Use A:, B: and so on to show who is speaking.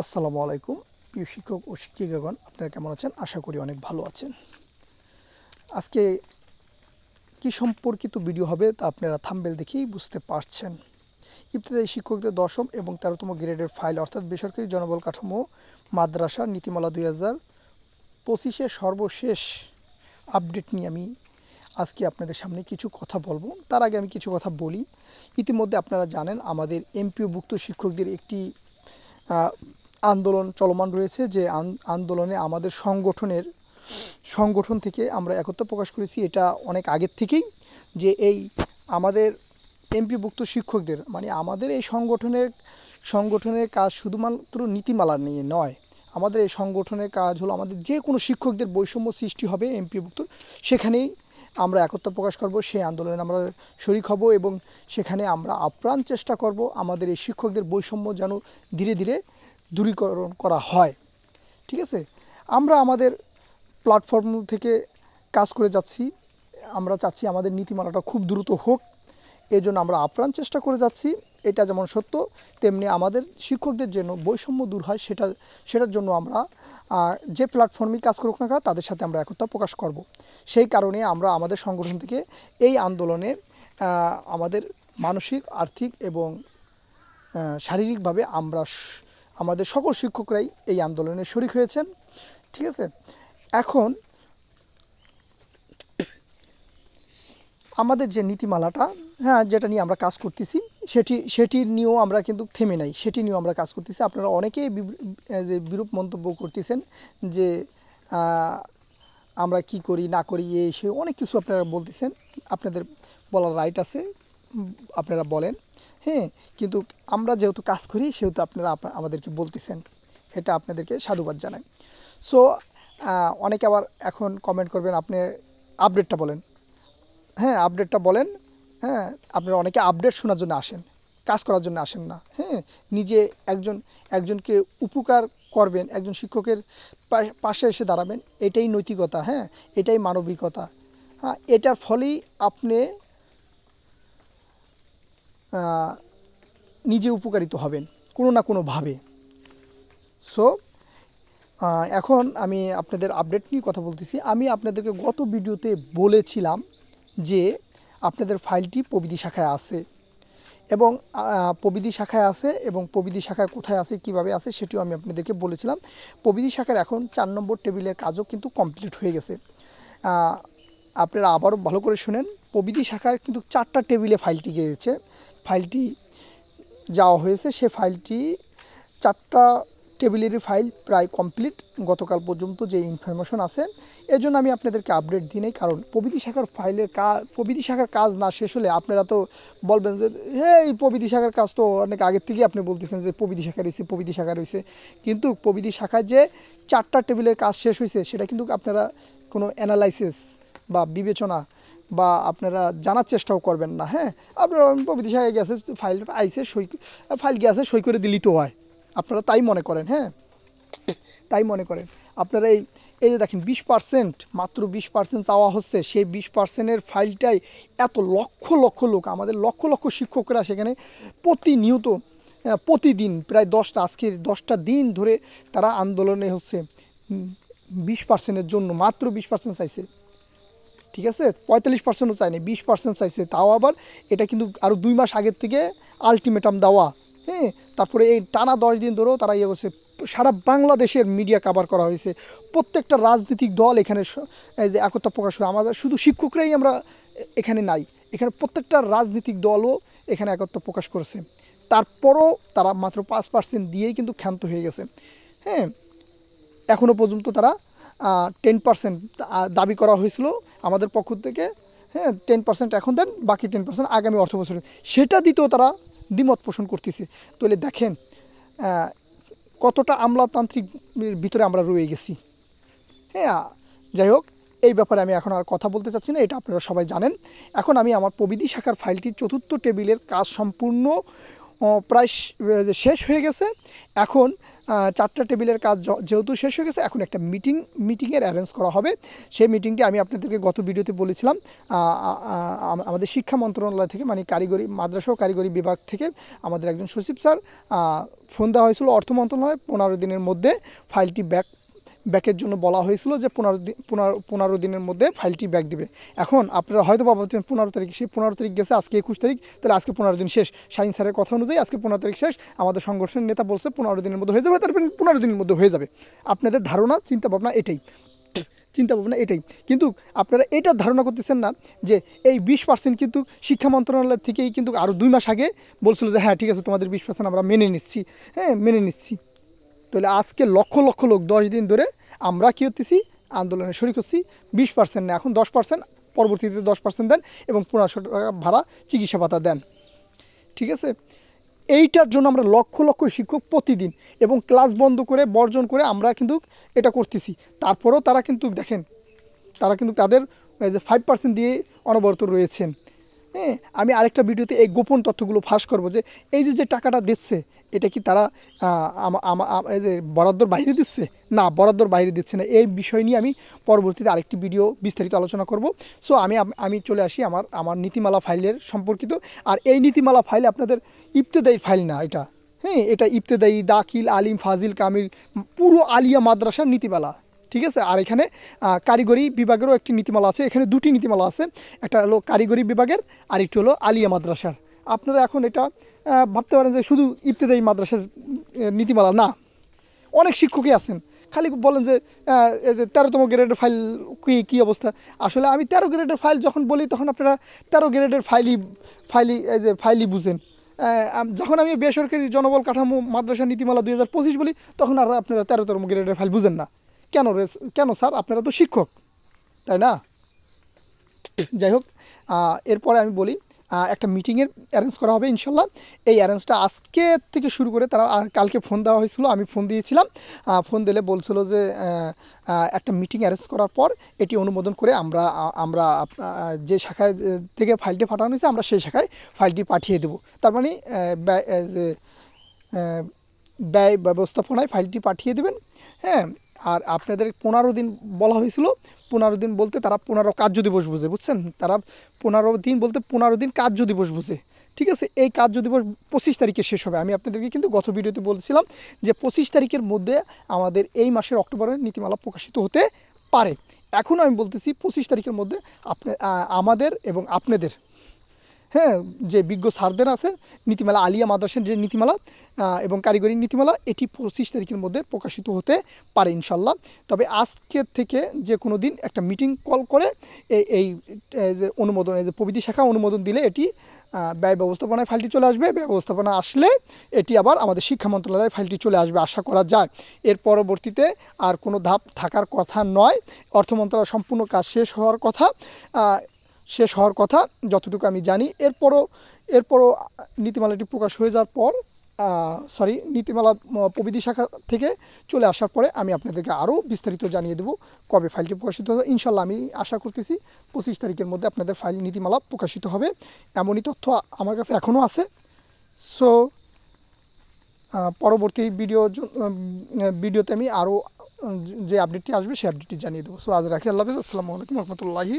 A: আসসালামু আলাইকুম। প্রিয় শিক্ষক ও শিক্ষিকাগণ, আপনারা কেমন আছেন? আশা করি অনেক ভালো আছেন। আজকে কি সম্পর্কিত ভিডিও হবে তা আপনারা থাম্বেল দেখেই বুঝতে পারছেন। ইবতদায়ী শিক্ষকদের দশম এবং তেরোতম গ্রেডের ফাইল, অর্থাৎ বেসরকারি জনবল কাঠামো, মাদ্রাসা, নীতিমালা দুই হাজার পঁচিশের সর্বশেষ আপডেট নিয়ে আমি আজকে আপনাদের সামনে কিছু কথা বলব। তার আগে আমি কিছু কথা বলি। ইতিমধ্যে আপনারা জানেন, আমাদের এমপিওভুক্ত শিক্ষকদের একটি আন্দোলন চলমান রয়েছে যে আন- আন্দোলনে আমাদের সংগঠনের, সংগঠন থেকে আমরা একত্র প্রকাশ করেছি, এটা অনেক আগের থেকেই, যে এই আমাদের এমপিভুক্ত শিক্ষকদের মানে আমাদের এই সংগঠনের সংগঠনের কাজ শুধুমাত্র নীতিমালা নিয়ে নয়, আমাদের এই সংগঠনের কাজ হলো আমাদের যে কোনো শিক্ষকদের বৈষম্য সৃষ্টি হবে এমপিভুক্ত, সেখানেই আমরা একত্র প্রকাশ করব, সেই আন্দোলনে আমরা শরিক হব এবং সেখানে আমরা আপ্রাণ চেষ্টা করব আমাদের এই শিক্ষকদের বৈষম্য যেন ধীরে ধীরে দূরীকরণ করা হয়। ঠিক আছে? আমরা আমাদের প্ল্যাটফর্ম থেকে কাজ করে যাচ্ছি। আমরা চাচ্ছি আমাদের নীতিমালাটা খুব দ্রুত হোক। এই জন্য আমরা আপ্রাণ চেষ্টা করে যাচ্ছি। এটা যেমন সত্য, তেমনি আমাদের শিক্ষকদের জন্য বৈষম্য দূর হয়, সেটা, সেটার জন্য আমরা যে প্ল্যাটফর্মে কাজ করুক না তাদের সাথে আমরা একতা প্রকাশ করব। সেই কারণে আমরা আমাদের সংগঠন থেকে এই আন্দোলনে আমাদের মানসিক, আর্থিক এবং শারীরিকভাবে আমরা আমাদের সকল শিক্ষকরাই এই আন্দোলনে শরিক হয়েছেন। ঠিক আছে? এখন আমাদের যে নীতিমালাটা হ্যাঁ যেটা নিয়ে আমরা কাজ করতেছি, সেটি সেটি নিয়েও আমরা কিন্তু থেমে নাই। সেটি নিয়েও আমরা কাজ করতেছি। আপনারা অনেকেই যে বিরূপ মন্তব্য করতেছেন যে আমরা কি করি, না করি এই সে অনেক কিছু আপনারা বলতেছেন। আপনাদের বলার রাইট আছে। আপনারা বলেন। হ্যাঁ কিন্তু আমরা যেহেতু কাজ করি, সেহেতু আপনারা আমাদেরকে বলতেছেন। এটা আপনাদেরকে সাধুবাদ জানাই। সো অনেকে আবার এখন কমেন্ট করবেন, আপনি আপডেটটা বলেন। হ্যাঁ আপডেটটা বলেন হ্যাঁ আপনারা অনেকে আপডেট শোনার জন্য আসেন, কাজ করার জন্য আসেন না। হ্যাঁ নিজে একজন, একজনকে উপকার করবেন, একজন শিক্ষকের পাশে এসে দাঁড়াবেন, এটাই নৈতিকতা হ্যাঁ এটাই মানবিকতা। হ্যাঁ এটার ফলেই আপনি নিজে উপকারিত হবেন, কোনো না কোনোভাবে। সো এখন আমি আপনাদের আপডেট নিয়ে কথা বলতেছি। আমি আপনাদেরকে গত ভিডিওতে বলেছিলাম যে আপনাদের ফাইলটি প্রবিধি শাখায় আছে এবং প্রবিধি শাখায় আছে এবং প্রবিধি শাখায় কোথায় আছে, কীভাবে আছে, সেটিও আমি আপনাদেরকে বলেছিলাম। প্রবিধি শাখার এখন চার নম্বর টেবিলের কাজও কিন্তু কমপ্লিট হয়ে গেছে। আপনারা আবারও ভালো করে শুনেন, প্রবিধি শাখায় কিন্তু চারটা টেবিলে ফাইলটি গিয়েছে। ফাইলটি যাওয়া হয়েছে, সে ফাইলটি চারটা টেবিলেরই ফাইল প্রায় কমপ্লিট, গতকাল পর্যন্ত যে ইনফরমেশন আছে। এজন্য আমি আপনাদেরকে আপডেট দিই নাই, কারণ প্রবিধি শাখার ফাইলের কাজ প্রবিধি শাখার কাজ না শেষ হলে আপনারা তো বলবেন যে এই প্রবিধি শাখার কাজ তো অনেক আগের থেকেই আপনি বলতেছেন যে প্রবিধি শাখা রয়েছে প্রবৃতি শাখা রয়েছে। কিন্তু প্রবিধি শাখায় যে চারটা টেবিলের কাজ শেষ হয়েছে, সেটা কিন্তু আপনারা কোনো অ্যানালাইসিস বা বিবেচনা বা আপনারা জানার চেষ্টাও করবেন না হ্যাঁ? আপনারা প্রবিধি শাখায় গেছে, ফাইল আইসে সই ফাইল গেছে সই করে দিলেই তো হয়। আপনারা তাই মনে করেন হ্যাঁ? তাই মনে করেন। আপনারা এই এই যে দেখেন, বিশ পার্সেন্ট, মাত্র বিশ পার্সেন্ট চাওয়া হচ্ছে, সেই বিশ পার্সেন্টের ফাইলটাই এত লক্ষ লক্ষ লোক, আমাদের লক্ষ লক্ষ শিক্ষকরা সেখানে প্রতিনিয়ত প্রতিদিন প্রায় দশটা, আজকে দশটা দিন ধরে তারা আন্দোলনে হচ্ছে বিশ পার্সেন্টের জন্য, মাত্র বিশ পার্সেন্ট চাইছে। ঠিক আছে? পঁয়তাল্লিশ পার্সেন্টও চায়নি, বিশ পার্সেন্ট চাইছে। তাও আবার এটা কিন্তু আরও দুই মাস আগের থেকে আলটিমেটাম দেওয়া। হ্যাঁ? তারপরে এই টানা দশ দিন ধরেও তারা ইয়ে করছে। সারা বাংলাদেশের মিডিয়া কাভার করা হয়েছে। প্রত্যেকটা রাজনৈতিক দল এখানে যে একতা প্রকাশ হয় আমাদের শুধু শিক্ষকরাই আমরা এখানে নাই। এখানে প্রত্যেকটা রাজনৈতিক দলও এখানে একত্র প্রকাশ করেছে। তারপরও তারা মাত্র পাঁচ পার্সেন্ট দিয়েই কিন্তু ক্ষান্ত হয়ে গেছে। হ্যাঁ? এখনও পর্যন্ত তারা টেন পার্সেন্ট দাবি করা হয়েছিল। আমাদের পক্ষ থেকে হ্যাঁ টেন পার্সেন্ট এখন দেন, বাকি টেন পার্সেন্ট আগামী অর্থ বছরে। সেটা দিতেও তারা দ্বিমত পোষণ করতেছে। তাহলে দেখেন কতটা আমলাতান্ত্রিক ভিতরে আমরা রয়ে গেছি। হ্যাঁ যাই হোক, এই ব্যাপারে আমি এখন আর কথা বলতে চাচ্ছি না, এটা আপনারা সবাই জানেন। এখন আমি আমার প্রবিধি শাখার ফাইলটি চতুর্থ টেবিলের কাজ সম্পূর্ণ প্রায় শেষ হয়ে গেছে। এখন চারটা টেবিলের কাজ যেহেতু শেষ হয়ে গেছে, এখন একটা মিটিং মিটিংয়ের অ্যারেঞ্জ করা হবে। সেই মিটিংটি আমি আপনাদেরকে গত ভিডিওতে বলেছিলাম আমাদের শিক্ষা মন্ত্রণালয় থেকে মানে কারিগরি, মাদ্রাসা ও কারিগরি বিভাগ থেকে আমাদের একজন সচিব স্যার ফোন দেওয়া হয়েছিল অর্থ মন্ত্রণালয়ে। পনেরো দিনের মধ্যে ফাইলটি ব্যাক ব্যাকের জন্য বলা হয়েছিল যে পনেরো দিন পনেরো পনেরো দিনের মধ্যে ফাইলটি ব্যাক দিবে। এখন আপনারা হয়তো ভাবছেন পনেরো তারিখ, সেই পনেরো তারিখ গেছে, আজকে একুশ তারিখ, তাহলে আজকে পনেরো দিন শেষ। শাহিন স্যারের কথা অনুযায়ী আজকে পনেরো তারিখ শেষ। আমাদের সংগঠনের নেতা বলছে পনেরো দিনের মধ্যে হয়ে যাবে, তারপরে পনেরো দিনের মধ্যে হয়ে যাবে। আপনাদের ধারণা চিন্তা ভাবনা এটাই। চিন্তা ভাবনা এটাই। কিন্তু আপনারা এটা ধারণা করতেছেন না যে এই বিশ পার্সেন্ট কিন্তু শিক্ষা মন্ত্রণালয় থেকেই কিন্তু আরও দুই মাস আগে বলছিল যে হ্যাঁ ঠিক আছে, তোমাদের বিশ পার্সেন্ট আমরা মেনে নিচ্ছি। হ্যাঁ মেনে নিচ্ছি। তাহলে আজকে লক্ষ লক্ষ লোক দশ দিন ধরে আমরা কী হতেছি আন্দোলনে শরিক হচ্ছি। বিশ পার্সেন্ট না, এখন দশ পার্সেন্ট, পরবর্তীতে দশ পার্সেন্ট দেন এবং পনেরোশো টাকা ভাড়া চিকিৎসা ভাতা দেন। ঠিক আছে? এইটার জন্য আমরা লক্ষ লক্ষ শিক্ষক প্রতিদিন এবং ক্লাস বন্ধ করে, বর্জন করে আমরা কিন্তু এটা করতেছি। তারপরেও তারা কিন্তু দেখেন, তারা কিন্তু তাদের ফাইভ পার্সেন্ট দিয়ে অনবরত রয়েছেন। হ্যাঁ আমি আরেকটা ভিডিওতে এই গোপন তথ্যগুলো ফাঁস করব যে এই যে যে টাকাটা দিচ্ছে, এটা কি তারা বরাদ্দর বাইরে দিচ্ছে? না, বরাদ্দর বাইরে দিচ্ছে না। এই বিষয় নিয়ে আমি পরবর্তীতে আরেকটি ভিডিও বিস্তারিত আলোচনা করব। সো আমি আমি চলে আসি আমার আমার নীতিমালা ফাইলের সম্পর্কিত। আর এই নীতিমালা ফাইল আপনাদের ইবতেদায়ী ফাইল না এটা। হ্যাঁ এটা ইবতেদায়ী, দাখিল, আলিম, ফাজিল, কামিল, পুরো আলিয়া মাদ্রাসার নীতিমালা। ঠিক আছে? আর এখানে কারিগরি বিভাগেরও একটি নীতিমালা আছে। এখানে দুটি নীতিমালা আছে। একটা হলো কারিগরি বিভাগের, আর একটি হলো আলিয়া মাদ্রাসার। আপনারা এখন এটা ভাবতে পারেন যে শুধু ইবতেদায়ী মাদ্রাসার নীতিমালা না। অনেক শিক্ষকই আছেন। খালি বলেন যে তেরোতম গ্রেডের ফাইল কী কী অবস্থা? আসলে আমি তেরো গ্রেডের ফাইল যখন বলি, তখন আপনারা তেরো গ্রেডের ফাইলই ফাইলই, এই যে ফাইলই বুঝেন। যখন আমি বেসরকারি জনবল কাঠামো মাদ্রাসা নীতিমালা দুই হাজার পঁচিশ বলি, তখন আর আপনারা তেরোতম গ্রেডের ফাইল বুঝেন না। কেন কেন স্যার? আপনারা তো শিক্ষক, তাই না? যাই হোক এরপরে আমি বলি একটা মিটিংয়ের অ্যারেঞ্জ করা হবে ইনশাল্লাহ। এই অ্যারেঞ্জটা আজকে থেকে শুরু করে তারা কালকে ফোন দেওয়া হয়েছিল, আমি ফোন দিয়েছিলাম। ফোন দিলে বলছিল যে একটা মিটিং অ্যারেঞ্জ করার পর এটি অনুমোদন করে আমরা আমরা যে শাখায় থেকে ফাইলটি পাঠানো হয়েছে, আমরা সেই শাখায় ফাইলটি পাঠিয়ে দেবো। তার মানে যে ব্যয় ব্যবস্থাপনায় ফাইলটি পাঠিয়ে দেবেন হ্যাঁ? আর আপনাদের পনেরো দিন বলা হয়েছিল, পনেরো দিন বলতে তারা পনেরো কার্য দিবস বুঝে, বুঝছেন? তারা পনেরো দিন বলতে পনেরো দিন কার্য দিবস বুঝে। ঠিক আছে? এই কার্য দিবস পঁচিশ তারিখে শেষ হবে। আমি আপনাদেরকে কিন্তু গত ভিডিওতে বলছিলাম যে পঁচিশ তারিখের মধ্যে আমাদের এই মাসের অক্টোবরের নীতিমালা প্রকাশিত হতে পারে। এখন আমি বলতেছি পঁচিশ তারিখের মধ্যে আপনি আমাদের এবং আপনাদের হ্যাঁ যে বিজ্ঞ স্যারদের আছে, নীতিমালা, আলিয়া মাদ্রাসার যে নীতিমালা এবং কারিগরি নীতিমালা, এটি পঁচিশ তারিখের মধ্যে প্রকাশিত হতে পারে ইনশাল্লাহ তবে আজকের থেকে যে কোনো দিন একটা মিটিং কল করে এই অনুমোদন, এই যে প্রবিধি শাখা অনুমোদন দিলে এটি ব্যয় ব্যবস্থাপনায় ফাইলটি চলে আসবে। ব্যয় ব্যবস্থাপনা আসলে এটি আবার আমাদের শিক্ষা মন্ত্রণালয়ে ফাইলটি চলে আসবে আশা করা যায়। এর পরবর্তীতে আর কোনো ধাপ থাকার কথা নয়। অর্থ মন্ত্রণালয় সম্পূর্ণ কাজ শেষ হওয়ার কথা। শেষ হওয়ার কথা যতটুকু আমি জানি। এরপরও এরপরও নীতিমালাটি প্রকাশ হয়ে যাওয়ার পর সরি নীতিমালা উম, প্রবিধি শাখা থেকে চলে আসার পরে আমি আপনাদেরকে আরও বিস্তারিত জানিয়ে দেবো কবে ফাইলটি প্রকাশিত হবে। ইনশাল্লাহ আমি আশা করতেছি পঁচিশ তারিখের মধ্যে আপনাদের ফাইল নীতিমালা প্রকাশিত হবে। এমনই তথ্য আমার কাছে এখনও আছে। সো পরবর্তী ভিডিও ভিডিওতে আমি আরও যে আপডেটটি আসবে সেই আপডেটটি জানিয়ে দেবো। সো আজ রাখি। আল্লাহ হাফিজ। আসসালামু আলাইকুম রহমতুল্লাহি